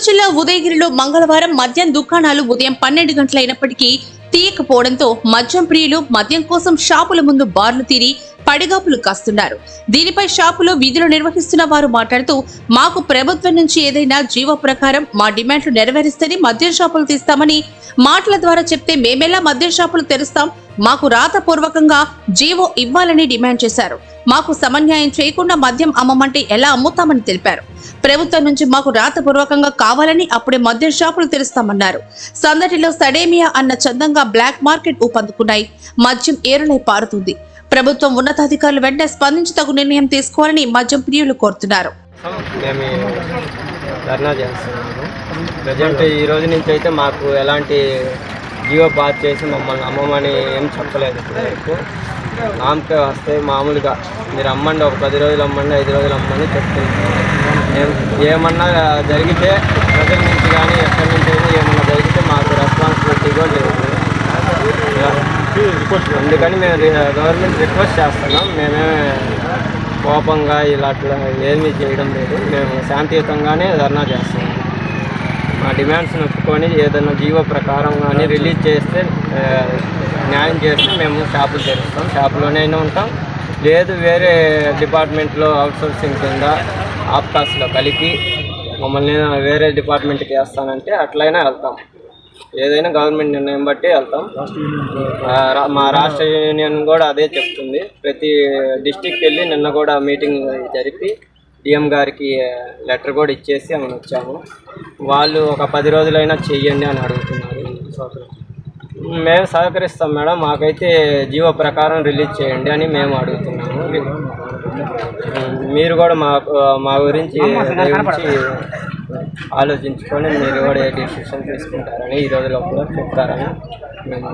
జిల్లా ఉదయగిరిలో మంగళవారం మద్యం దుకాణాలు ఉదయం పన్నెండు గంటలైనప్పటికీ తీయకపోవడంతో మద్యం ప్రియులు మద్యం కోసం షాపుల ముందు బార్లు తీరి పడిగాపులు కాస్తున్నారు. దీనిపై షాపులో విధులు నిర్వహిస్తున్న వారు మాట్లాడుతూ మాకు ప్రభుత్వం నుంచి ఏదైనా జీవో ప్రకారం మా డిమాండ్లు నెరవేరిస్తేనే మద్యం షాపులు తీస్తామని మాటల ద్వారా చెప్తే మేమెలా మద్యం షాపులు తెరుస్తాం? మాకు రాతపూర్వకంగా జీవో ఇవ్వాలని డిమాండ్ చేశారు. మాకు సమన్యాయం చేయకుండా మద్యం అమ్మమంటే ఎలా అమ్ముతామని తెలిపారు. ప్రభుత్వం నుంచి మాకు రాతపూర్వకంగా కావాలని అప్పుడే మద్యం షాపులు తెరుస్తామన్నారు. సందడిలో సడేమియా అన్న చందంగా బ్లాక్ మార్కెట్ ఊపందుకున్నాయి. మద్యం ఏరులై పారుతుంది. ప్రభుత్వం ఉన్నతాధికారులు వెంటనే స్పందించి తగు నిర్ణయం తీసుకోవాలని మద్యం ప్రియులు కోరుతున్నారు. మేము ధర్నా చేస్తున్నాము. ప్రజెంట్ ఈ రోజు నుంచి అయితే మాకు ఎలాంటి జియో పాస్ చేసి మమ్మల్ని అమ్మమని ఏం చెప్పలేదు ఇప్పటివరకు నామకే వస్తే మామూలుగా మీరు అమ్మండి ఒక పది రోజులు అమ్మండి ఐదు రోజులు అమ్మని చెప్తున్నాం ఏమన్నా జరిగితే ప్రజల నుంచి కానీ ఎక్కడి నుంచి అయినా ఏమన్నా జరిగితే మాకు రెస్పాన్సిబిలిటీ కూడా లేదు. అందుకని మేము గవర్నమెంట్ రిక్వెస్ట్ చేస్తున్నాం. మేమే కోపంగా ఇలా అట్లా ఏమీ చేయడం లేదు. మేము శాంతియుతంగానే ధర్నా చేస్తున్నాం మా డిమాండ్స్ని ఒప్పుకొని ఏదైనా జీవో ప్రకారం కానీ రిలీజ్ చేస్తే. న్యాయం చేస్తే మేము షాపులు తెరుస్తాం. షాపులోనైనా ఉంటాం. లేదు వేరే డిపార్ట్మెంట్లో అవుట్సోర్సింగ్ కింద ఆప్కాస్లో కలిపి మమ్మల్ని వేరే డిపార్ట్మెంట్కి వేస్తానంటే అట్లయినా వెళ్తాం. ఏదైనా గవర్నమెంట్ నిర్ణయం బట్టి వెళ్తాం. రా- మా రాష్ట్ర యూనియన్ కూడా అదే చెప్తుంది. ప్రతి డిస్టిక్కి వెళ్ళి నిన్న కూడా మీటింగ్ జరిపి డిఎం గారికి లెటర్ కూడా ఇచ్చేసి మనం వచ్చాము. వాళ్ళు ఒక పది రోజులైనా చెయ్యండి అని అడుగుతున్నారు మేము సహకరిస్తాం మేడం. మాకైతే జీవో ప్రకారం రిలీజ్ చేయండి అని మేము అడుగుతున్నాము. మీరు కూడా మా మా గురించి గురించి ఆలోచించుకొని మీరు కూడా ఏ డిసిషన్ తీసుకుంటారని ఈ రోజులో కూడా చెప్తారని మేము